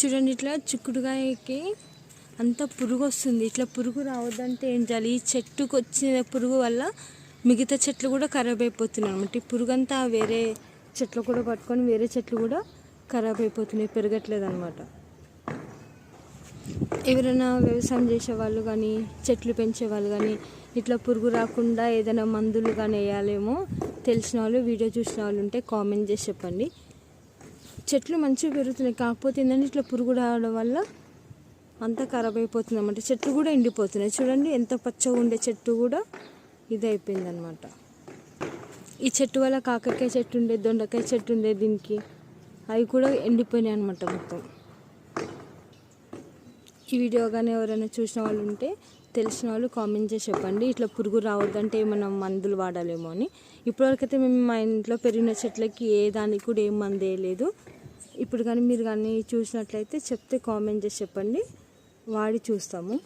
చూడండి ఇట్లా చిక్కుడుగాయకి అంత పురుగు వస్తుంది. ఇట్లా పురుగు రావద్దంటే ఏం చేయాలి? ఈ చెట్టుకు వచ్చిన పురుగు వల్ల మిగతా చెట్లు కూడా ఖరాబ్ అయిపోతున్నాయి అనమాట ఈ పురుగు అంతా వేరే చెట్లు కూడా పట్టుకొని వేరే చెట్లు కూడా ఖరాబ్ అయిపోతున్నాయి పెరగట్లేదు అనమాట ఎవరైనా వ్యవసాయం చేసే వాళ్ళు కానీ చెట్లు పెంచే వాళ్ళు కానీ ఇట్లా పురుగు రాకుండా ఏదైనా మందులు కానీ వేయాలేమో తెలిసిన వాళ్ళు వీడియో చూసిన వాళ్ళు ఉంటే కామెంట్ చేసి చెప్పండి. చెట్లు మంచిగా పెరుగుతున్నాయి. కాకపోతే ఏంటంటే ఇట్లా పురుగు రావడం వల్ల అంతా ఖరాబ్ అయిపోతుంది అన్నమాట చెట్లు కూడా ఎండిపోతున్నాయి. చూడండి ఎంత పచ్చగా ఉండే చెట్టు కూడా ఇది అయిపోయిందనమాట ఈ చెట్టు వల్ల కాకరకాయ చెట్టు ఉండే దొండకాయ చెట్టు ఉండే దీనికి అవి కూడా ఎండిపోయినాయి అనమాట మొత్తం. ఈ వీడియో కానీ ఎవరైనా చూసిన వాళ్ళు ఉంటే తెలిసిన వాళ్ళు కామెంట్ చేసి చెప్పండి. ఇట్లా పురుగు రావద్దంటే ఏమైనా మందులు వాడాలేమో అని. ఇప్పటివరకైతే మేము మా ఇంట్లో పెరిగిన చెట్లకి ఏ దానికి కూడా ఏం మందు వేయలేదు. ఇప్పుడు కానీ మీరు కానీ చూసినట్లయితే చెప్తే కామెంట్ చేసి చెప్పండి. వాడి చూస్తాము.